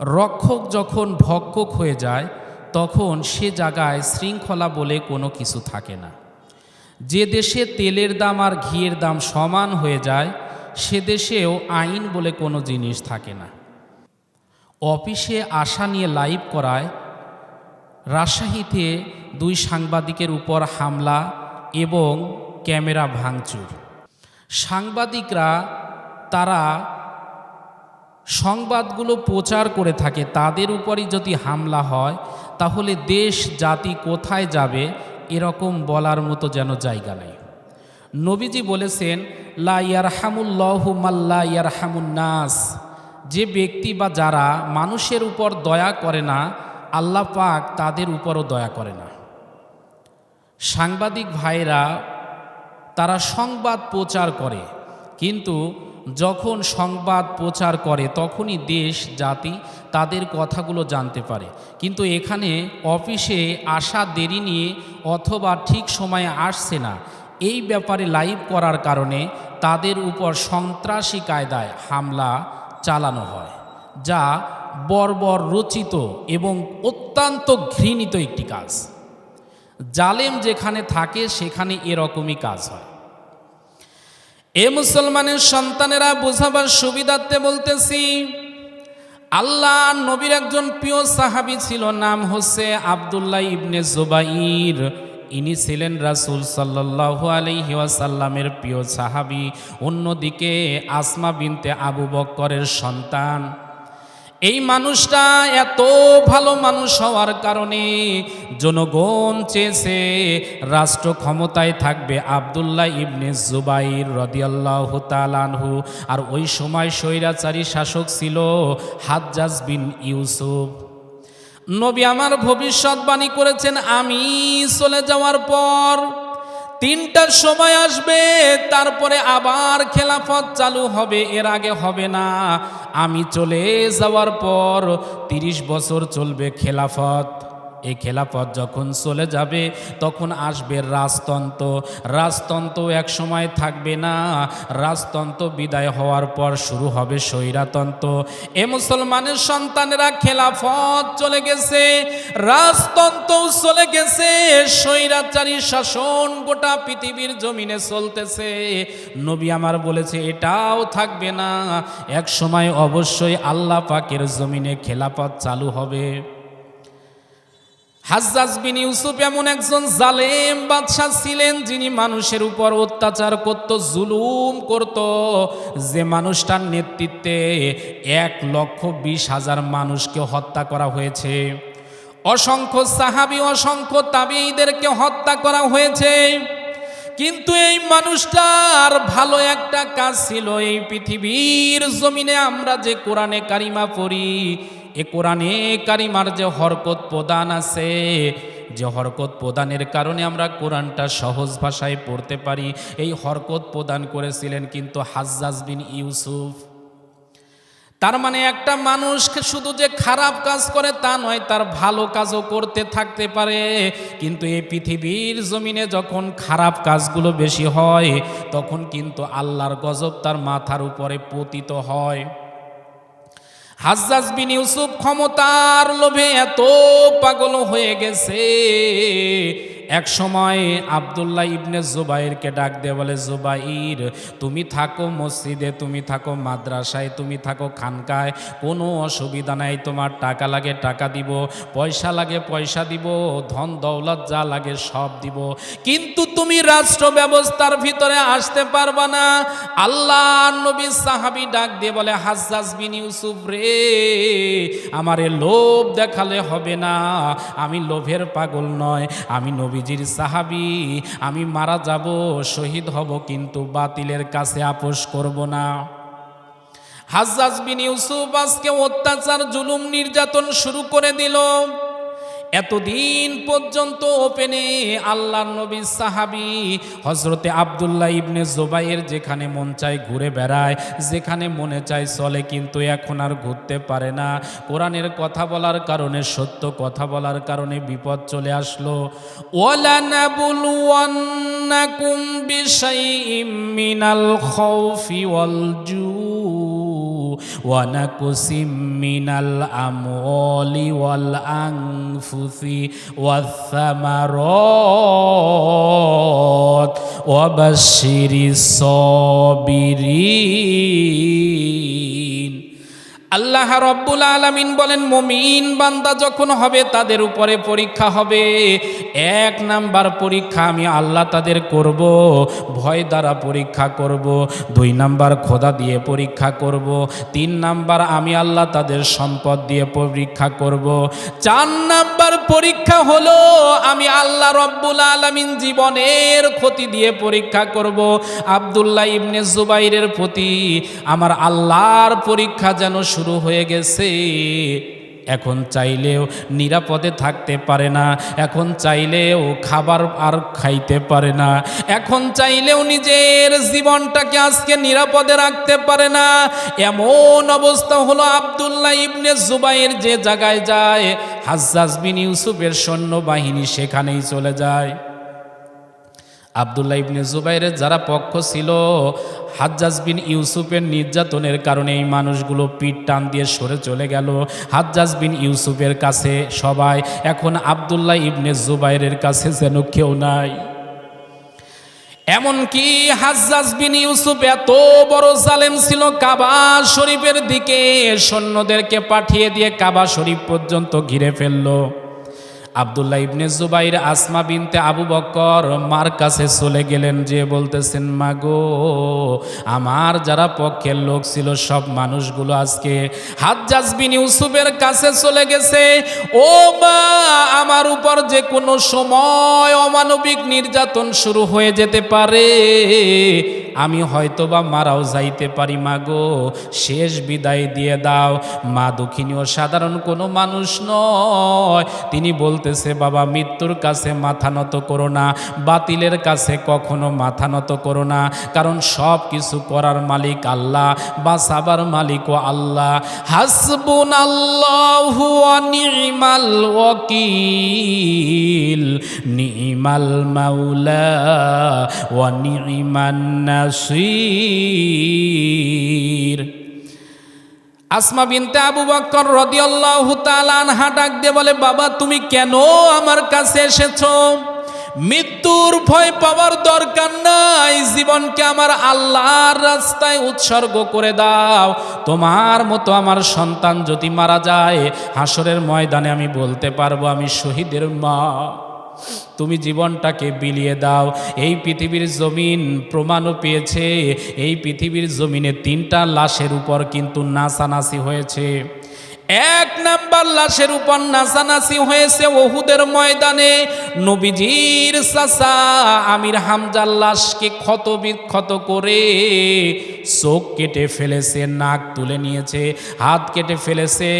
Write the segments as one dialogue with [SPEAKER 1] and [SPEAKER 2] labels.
[SPEAKER 1] রক্ষক যখন ভক্ষক হয়ে যায়, তখন সে জায়গায় শৃঙ্খলা বলে কোনো কিছু থাকে না। যে দেশে তেলের দাম আর ঘিয়ের দাম সমান হয়ে যায়, সে দেশেও আইন বলে কোনো জিনিস থাকে না। অফিসে আশা নিয়ে লাইভ করায়, রাজশাহীতে দুই সাংবাদিকের উপর হামলা এবং ক্যামেরা ভাঙচুর। সাংবাদিকরা তারা সংবাদগুলো প্রচার করে থাকে, তাদের উপরই যদি হামলা হয়, তাহলে দেশ, জাতি কোথায় যাবে এরকম বলার মতো যেন জায়গা নেই। নবীজি বলেছেন, লা ইয়ারহামুল্লাহু মাল্লা ইয়ারহামুন নাস। যে ব্যক্তি বা যারা মানুষের উপর দয়া করে না, আল্লাহ পাক তাদের উপরও দয়া করে না। সাংবাদিক ভাইরা তারা সংবাদ প্রচার করে, কিন্তু যখন সংবাদ প্রচার করে, তখনই দেশ, জাতি তাদের কথাগুলো জানতে পারে। কিন্তু এখানে অফিসে আসা দেরি নিয়ে অথবা ঠিক সময়ে আসছে না। এই ব্যাপারে লাইভ করার কারণে তাদের উপর সন্ত্রাসী কায়দায় হামলা চালানো হয়, যা বর্বর রচিত এবং অত্যন্ত ঘৃণিত একটি কাজ। জালেম যেখানে থাকে, সেখানে এরকমই কাজ হয়। এ মুসলমানের সন্তানেরা বোঝাবার সুবিধার্থে বলতেছি, আল্লাহ নবীর একজন প্রিয় সাহাবি ছিল, নাম হচ্ছে আবদুল্লাহ ইবনে জুবাইর। ইনি ছিলেন রাসুল সাল্লাহ আলহি ওয়াসাল্লামের প্রিয় সাহাবি। অন্যদিকে আসমা বিনতে আবু বক্করের সন্তান। এই মানুষটা এত ভালো মানুষ হওয়ার কারণে জনগণ চেয়েছে রাষ্ট্র ক্ষমতায় থাকবে। আবদুল্লাহ ইবনে জুবাইর রদিয়াল্লাহ তালানহু আর ওই সময় স্বৈরাচারী শাসক ছিল হাজ্জাজ বিন ইউসুফ। নবী আমার ভবিষ্যৎবাণী করেছেন, আমি চলে যাওয়ার পর তিনটার সময় আসবে, তারপরে আবার খেলাফত চালু হবে, এর আগে হবে না। আমি চলে যাওয়ার পর তিরিশ বছর চলবে খেলাফত। এই খেলাফত যখন চলে যাবে, তখন আসবে রাজতন্ত্র। রাজতন্ত্র এক সময় থাকবে না। রাজতন্ত্র বিদায় হওয়ার পর শুরু হবে স্বৈরাতন্ত্র। এ মুসলমানের সন্তানেরা খেলাফত চলে গেছে রাজতন্ত্র চলে গেছে, স্বৈরাচারী শাসন গোটা পৃথিবীর জমিনে চলতেছে। নবী আমার বলেছে, এটাও থাকবে না। এক সময় অবশ্যই আল্লাহ পাকের জমিনে খেলাফত চালু হবে। হাজ্জাজ বিন ইউসুফ এমন একজন জালেম বাদশাহ ছিলেন যিনি মানুষের উপর অত্যাচার করত, জুলুম করত। যে মানুষটার নেতৃত্বে এক লক্ষ বিশ হাজার মানুষকে হত্যা করা হয়েছে। অসংখ্য সাহাবি, অসংখ্য তাবিদেরকে হত্যা করা হয়েছে। কিন্তু এই মানুষটার ভালো একটা কাজ ছিল, এই পৃথিবীর জমিনে আমরা যে কোরআনে কারিমা পড়ি এ কোরআনে কারিমার যে হরকত প্রদান আছে, যে হরকত প্রদানের কারণে আমরা কোরআনটা সহজ ভাষায় পড়তে পারি। এই হরকত প্রদান করেছিলেন কিন্তু হাজ্জাজ বিন ইউসুফ। তার মানে একটা মানুষকে শুধু যে খারাপ কাজ করে তা নয়, তার ভালো কাজও করতে থাকতে পারে। কিন্তু এই পৃথিবীর জমিনে যখন খারাপ কাজগুলো বেশি হয়, তখন কিন্তু আল্লাহর গজব তার মাথার উপরে পতিত হয়। হাজ্জাজ বিন ইউসুফ ক্ষমতার লোভে এত পাগল হয়ে গেছে। এক সময় আবদুল্লাহ ইবনে জুবাইরকে ডাক দিয়ে বলে, জুবাইর, তুমি থাকো মসজিদে, তুমি থাকো মাদ্রাসায়, তুমি থাকো খানকায়। কোনো অসুবিধা নাই, তোমার টাকা লাগে টাকা দিব, পয়সা লাগে পয়সা দিব, ধন দৌলত যা লাগে সব দিব। কিন্তু তুমি রাষ্ট্র ব্যবস্থার ভিতরে আসতে পারবা না। আল্লাহ নবী সাহাবি ডাক দিয়ে বলে, হাজ্জাজ বিন ইউসুফ রে, আমারে লোভ দেখালে হবে না। আমি লোভের পাগল নয়, আমি নবীজির সাহাবি, আমি মারা যাব, শহীদ হব, কিন্তু বাতিলের কাছে আপোষ করব না। হাজ্জাজ বিন ইউসুফ আজকে অত্যাচার, জুলুম, নির্যাতন শুরু করে দিল। এতদিন পর্যন্ত ওপেনে আল্লাহ নবী সাহাবি হজরতে আবদুল্লাহ ইবনে জোবাইয়ের যেখানে মন চায় ঘুরে বেড়ায়, যেখানে মনে চায় চলে, কিন্তু এখন আর ঘুরতে পারে না। কোরআনের কথা বলার কারণে, সত্য কথা বলার কারণে বিপদ চলে আসলো। ওয়ালানাবুলুয়ান্নাকুম বিশাইইম মিনাল জু ونقص من الأموال والأنفس والثمرات. وبشر الصابرين. আল্লাহ রব্বুল আলামিন বলেন, মমিন বান্দা যখন হবে, তাদের উপরে পরীক্ষা হবে। এক নাম্বার পরীক্ষা আমি আল্লাহ তাদের করব, ভয় দ্বারা পরীক্ষা করব। দুই নাম্বার খোদা দিয়ে পরীক্ষা করব। তিন নাম্বার আমি আল্লাহ তাদের সম্পদ দিয়ে পরীক্ষা করব। চার নাম্বার পরীক্ষা হলো, আমি আল্লাহ রব্বুল আলামিন জীবনের ক্ষতি দিয়ে পরীক্ষা করব। আব্দুল্লাহ ইবনে জুবাইরের প্রতি আমার আল্লাহর পরীক্ষা যেন শুরু হয়ে গেছে। এখন চাইলেও নিরাপদে থাকতে পারে না, এখন চাইলেও খাবার আর খাইতে পারে না, এখন চাইলেও নিজের জীবনটাকে আজকে নিরাপদে রাখতে পারে না। এমন অবস্থা হলো আবদুল্লাহ ইবনে জুবাইয়ের যে জায়গায় যায়, হাজ্জাজ বিন ইউসুফের সৈন্যবাহিনী সেখানেই চলে যায়। আবদুল্লাহ ইবনে জুবাইরের যারা পক্ষ ছিল, হাজ্জাজ বিন ইউসুফের নির্যাতনের কারণে এই মানুষগুলো পিঠ টান দিয়ে সরে চলে গেল। হাজ্জাজ বিন ইউসুফের কাছে সবাই, এখন আবদুল্লাহ ইবনে জুবাইরের কাছে যেন কেউ নাই। এমনকি হাজ্জাজ বিন ইউসুফ এত বড় জালেম ছিল, কাবা শরীফের দিকে সৈন্যদেরকে পাঠিয়ে দিয়ে কাবা শরীফ পর্যন্ত ঘিরে ফেলল। আবদুল্লাহ ইবনে জুবাইর আসমা বিনতে আবু বকর মার কাছে চলে গেলেন, যে বলতেছেন, মা গো, আমার যারা পক্ষের লোক ছিল, সব মানুষগুলো আজকে হাজ্জাজ বিন ইউসুফের কাছে চলে গেছে। ও মা, আমার উপর যে কোনো সময় অমানবিক নির্যাতন শুরু হয়ে যেতে পারে। আমি হয়তোবা মারাও যাইতে পারি মা গো শেষ বিদায় দিয়ে দাও। মা দুঃখিনী ও সাধারণ কোনো মানুষ নয়। তিনি বলতেছে, বাবা, মৃত্যুর কাছে মাথা নত করো না। বাতিলের কাছে কখনো মাথা নত করো না। কারণ সব কিছু করার মালিক আল্লাহ বা সাবার মালিকও আল্লাহ। হাসবুন আল্লাহু নি'মাল ওয়াকিল। নি'মাল মাওলা ওয়া নি'মান নাসির আসমা বিনতে আবু বকর রাদিয়াল্লাহু তাআলা ডাক দিয়ে বলে, বাবা, তুমি কেন আমার কাছে এসেছ? মৃত্যুর ভয় পাওয়ার দরকার নাই। জীবনকে আমার আল্লাহর রাস্তায় উৎসর্গ করে দাও। তোমার মতো আমার সন্তান যদি মারা যায়, হাসরের ময়দানে আমি বলতে পারব আমি শহীদের মা। তুমি জীবনটাকে বিলিয়ে দাও। এই পৃথিবীর জমিন প্রমাণও পেয়েছে। এই পৃথিবীর জমিনে তিনটা লাশের উপর কিন্তু নাচানাচি হয়েছে। এক নাম্বার লাশের উপর নাচানাচি হয়েছে ওহুদের ময়দানে। নবীজির চাচা আমির হামজার লাশকে ক্ষত বিক্ষত করে চোখ কেটে ফেলেছে, নাক তুলে নিয়েছে, হাত কেটে ফেলেছে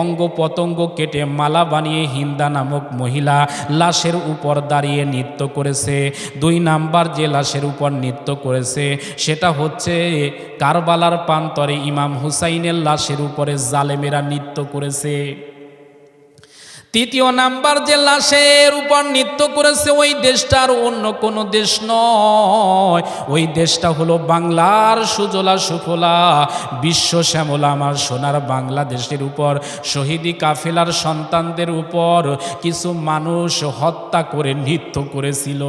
[SPEAKER 1] অঙ্গ পতঙ্গ কেটে মালা বানিয়ে হিন্দা নামক মহিলা লাশের উপর দাঁড়িয়ে নৃত্য করেছে। দুই নাম্বার যে লাশের উপর নৃত্য করেছে, সেটা হচ্ছে কারবালার প্রান্তরে ইমাম হুসাইনের লাশের উপরে জালেমেরা নৃত্য করেছে। তৃতীয় নাম্বার যে লাশের উপর নৃত্য করেছে, ওই দেশটার অন্য কোনো দেশ নয়। ওই দেশটা হলো বাংলার সুজলা সুফলা, বিশ্ব শ্যামলা, আমার সোনার বাংলাদেশের উপর, শহীদি কাফেলার সন্তানদের উপর কিছু মানুষ হত্যা করে নৃত্য করেছিল।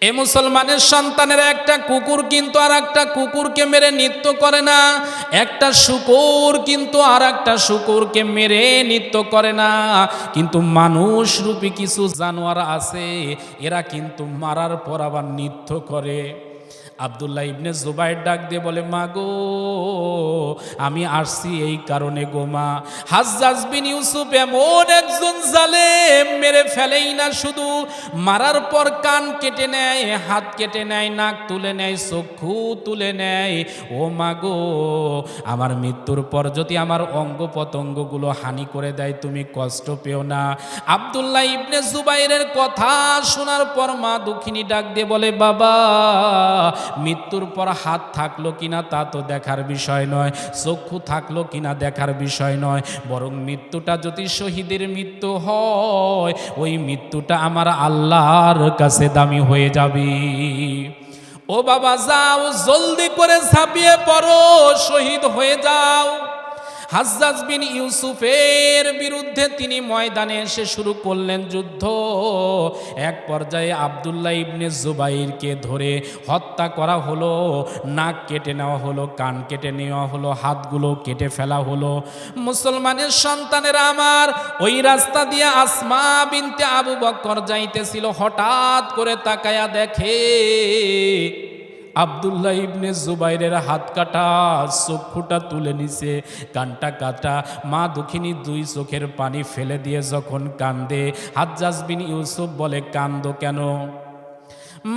[SPEAKER 1] এ মুসলমানের সন্তানের একটা কুকুর কিন্তু আর একটা কুকুরকে মেরে নৃত্য করে না। একটা শুকুর কিন্তু আর একটা শুকুরকে মেরে নৃত্য করে না। কিন্তু মানুষ রূপী কিছু জানোয়ার আছে, এরা কিন্তু মারার পর আবার নৃত্য করে। আবদুল্লাহ ইবনে জুবাইর ডাক দিয়ে বলে, মা গো, আমি আসছি এই কারণে গো মা। হাজ্জাজ বিন ইউসুফ এমন একজন জালেম, মেরে ফেলেই না শুধু। মারার পর কান কেটে নেয়, হাত কেটে নেয়, নাক তুলে নেয়, চক্ষু তুলে নেয়। ও মা গো, আমার মৃত্যুর পর যদি আমার অঙ্গ প্রত্যঙ্গগুলো হানি করে দেয়, তুমি কষ্ট পেও না। আবদুল্লাহ ইবনে জুবাইরের কথা শোনার পর মা দুঃখিনী ডাক দিয়ে বলে, বাবা মৃত্যুর পর হাত থাকল কিনা তা তো দেখার বিষয় নয়, চক্ষু থাকল কিনা দেখার বিষয় নয়। বরং মৃত্যুটা যদি শহীদের মৃত্যু হয়, ওই মৃত্যুটা আমার আল্লাহর কাছে দামি হয়ে যাবে। ও বাবা, যাও, জলদি করে ঝাঁপিয়ে পড়ো, শহীদ হয়ে যাও। হাজ্জাজ বিন ইউসুফের বিরুদ্ধে তিনি ময়দানে এসে শুরু করলেন যুদ্ধ। এক পর্যায়ে আবদুল্লাহ ইবনে জুবাইরকে ধরে হত্যা করা হলো, নাক কেটে নেওয়া হলো, কান কেটে নেওয়া হলো, হাতগুলো কেটে ফেলা হলো। মুসলমানের সন্তানেরা আমার ওই রাস্তা দিয়ে আসমা বিনতে আবু বক্কর যাইতেছিল, হঠাৎ করে তাকায়া দেখে আবদুল্লাহ ইবনে জুবাইরের হাত কাটা চক্ষুটা তুলে নিছে, কানটা কাটা, মা দুঃখিনী দুই চোখের পানি ফেলে দিয়ে যখন কান্দে, হাজ্জাজ বিন ইউসুফ বলে, কান্দ কেন?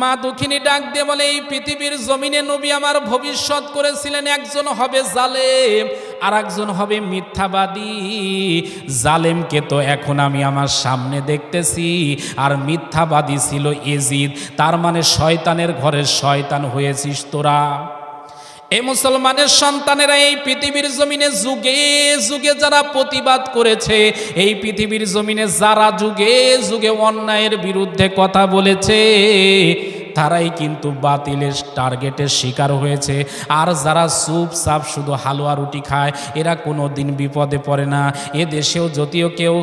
[SPEAKER 1] মা দুঃখিনী ডাক দিয়ে বলে, এই পৃথিবীর জমিনে নবী আমার ভবিষ্যৎ করেছিলেন, একজন হবে জালেম। আর একজন হবে মিথ্যাবাদী। জালেমকে তো এখন আমি আমার সামনে দেখতেছি। আর মিথ্যাবাদী ছিল এজিদ তার মানে শয়তানের ঘরের শয়তান হয়েছিস তোরা। এই মুসলমানের সন্তানেরা এই পৃথিবীর জমিনে যুগে যুগে যারা প্রতিবাদ করেছে, এই পৃথিবীর জমিনে যারা যুগে যুগে অন্যায়ের বিরুদ্ধে কথা বলেছে তারাই কিন্তু বাতিলের টার্গেটের শিকার হয়েছে। আর যারা সুপ সাপ শুধু হালুয়া রুটি খায়, এরা কোনো দিন বিপদে পড়ে না। এ দেশেও যদিও কেউ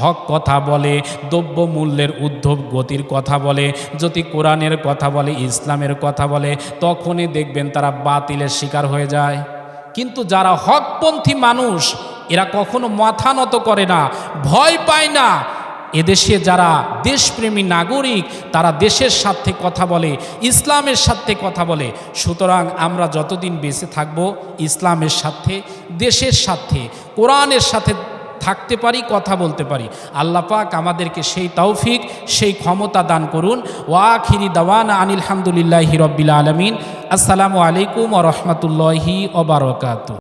[SPEAKER 1] হক কথা বলে দ্রব্য মূল্যের উদ্ধব গতির কথা বলে, যদি কোরআনের কথা বলে, ইসলামের কথা বলে, তখনই দেখবেন তারা বাতিলের শিকার হয়ে যায়। কিন্তু যারা হকপন্থী মানুষ, এরা কখনো মাথা নত করে না, ভয় পায় না। এদেশে যারা দেশপ্রেমী নাগরিক, তারা দেশের সাথে কথা বলে, ইসলামের সাথে কথা বলে। সুতরাং আমরা যতদিন বেঁচে থাকব, ইসলামের সাথে দেশের সাথে কোরআনের সাথে থাকতে পারি, কথা বলতে পারি। আল্লাহ পাক আমাদেরকে সেই তৌফিক, সেই ক্ষমতা দান করুন। ওয়াখিরি দাওয়ান আনিল হামদুলিল্লাহি রব্বিল আলমিন। আসসালামু আলাইকুম ও রহমতুল্লাহি ওবরকাত